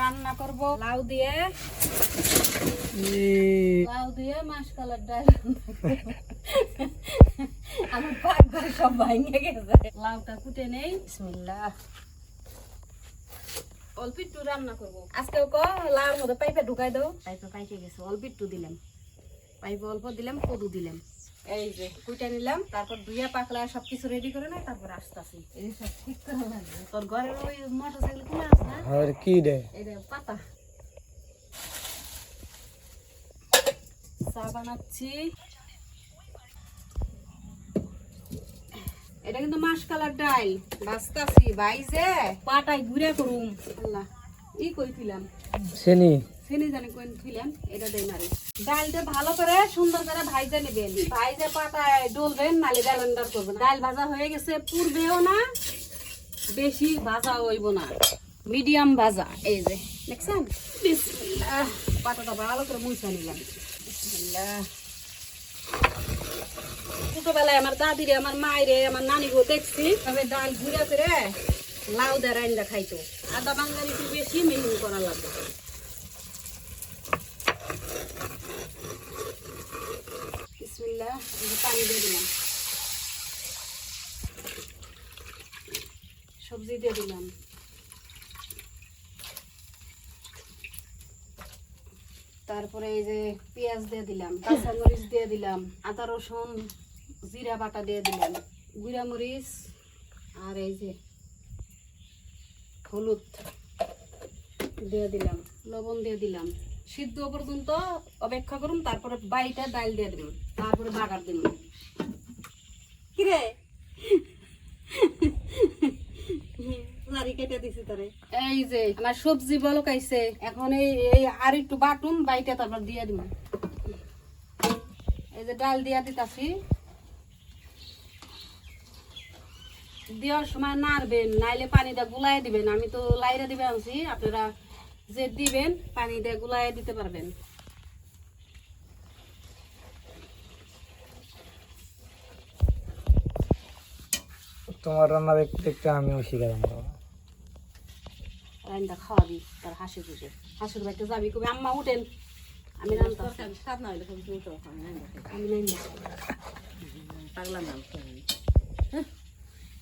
রান্না করব। লাউ দিয়ে। লাউ দিয়ে মাছ কালার ডাল আমার পাক ঘর সব ভাঙে গেছে। লাউটা কুটে নেই। বিসমিল্লাহ। অল্প একটু রান্না করব। আজকে ক লাউর মধ্যে পাইপে ঢুকাই দাও। পাইপে পাইকে গেছে অল্প একটু দিলাম। পাইপে অল্প দিলাম কদু দিলাম। এই যে কুইটা নিলাম তারপর দুইয়া পাকলা সবকিছু রেডি করে নাই তারপর আসতেছি। এই সব ঠিক করা লাগবে। তোর ঘরের ওই মোটর সাইকেল কিনে আস না? আর কি রে? পাতা। চা বানাচ্ছি। এটা কিন্তু মাস কালার ডাল বাস্তাছি বাইজে। পাটাই ঘুরে করুম আল্লাহ ই কই ফিলাম সেনি? চিনি জানি কোন ফিলাম, এটা দেই মারি ডালটা ভালো করে, সুন্দর করে ভাইজা নেবেন। ভাইজা পাতায় ডলবেন, নালে ব্যালেন্ডার করবেন। ডাল ভাজা হয়ে গেছে, পুরবেও না, বেশি ভাজা হইব না। মিডিয়াম ভাজা, এই যে, দেখছেন? পাতাটা ভালো করে মুছা নিলাম। ছোটবেলায় আমার দাদিরে আমার মায়েরে আমার নানি গো দেখছি, তবে ডাল ঘুরে ফিরে লাউ দিয়ে রান্না খাইতো। আদা বাঙালি বেশি মেহিন করা লাগবে বিসমিল্লাহ এই যে পানি দিয়ে দিলাম। সবজি দিয়ে দিলাম। তারপরে এই যে পেঁয়াজ দিয়ে দিলাম কাঁচা মরিচ দিয়ে দিলাম, আদা, রসুন, জিরা বাটা দিয়ে দিলাম গুঁড়া মরিচ আর এই যে হলুদ দিয়ে দিলাম, লবণ দিয়ে দিলাম। সিদ্ধ পর্যন্ত অপেক্ষা করুন তারপরে বাইটা ডাল দিয়ে দিলাম তারপরে বাগার দিলাম কিরে? এই যে আমার সবজি বলকাইছে এখন এই এই আর একটু বাটুন বাইটা তারপর দিয়ে দিব। এই যে ডাল দিয়া দিতাছি। দেওয়ার সময় নাড়বেন নাইলে পানিটা গুলাই দিবেন। আমি তো লাইরা দিবে আনছি আপনারা যে দিবেন পানিটা গুলাই দিতে পারবেন। তোমার রান্না দেখতে দেখতে আমিও শিখালাম বাবা রান্না খাওয়াবি তার হাসি খুশি। হাসির বাড়িতে যাবি কবি? আম্মা উঠেন। আমি রান্না স্বাদ না হইলে আমি নাই না পাগলা না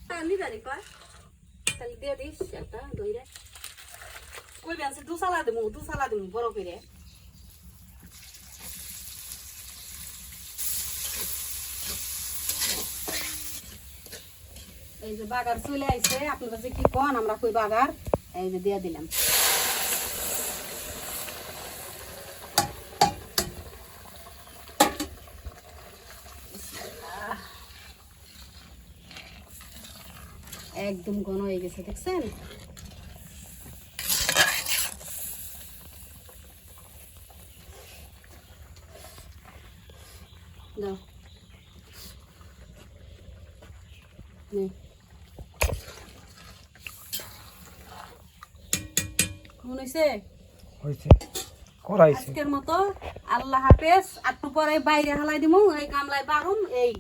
তালি জানি কয়। তালি দিয়ে দিস একটা দইরে কই বেঞ্চে দু সালা দিমু দু সালা দিমু বড় করে। এই যে বাগার চলে আইছে, আপনারা যে কি কন? আমরা কই বাগার? এই যে দিয়ে দিলাম। একদম ঘন হয়ে গেছে, দেখছেন? দাও। করাইছে। আজকের মতো আল্লাহ হাফেজ। একটু পরে বাইরে হালাই দিমু এই গামলায় বারুম এই।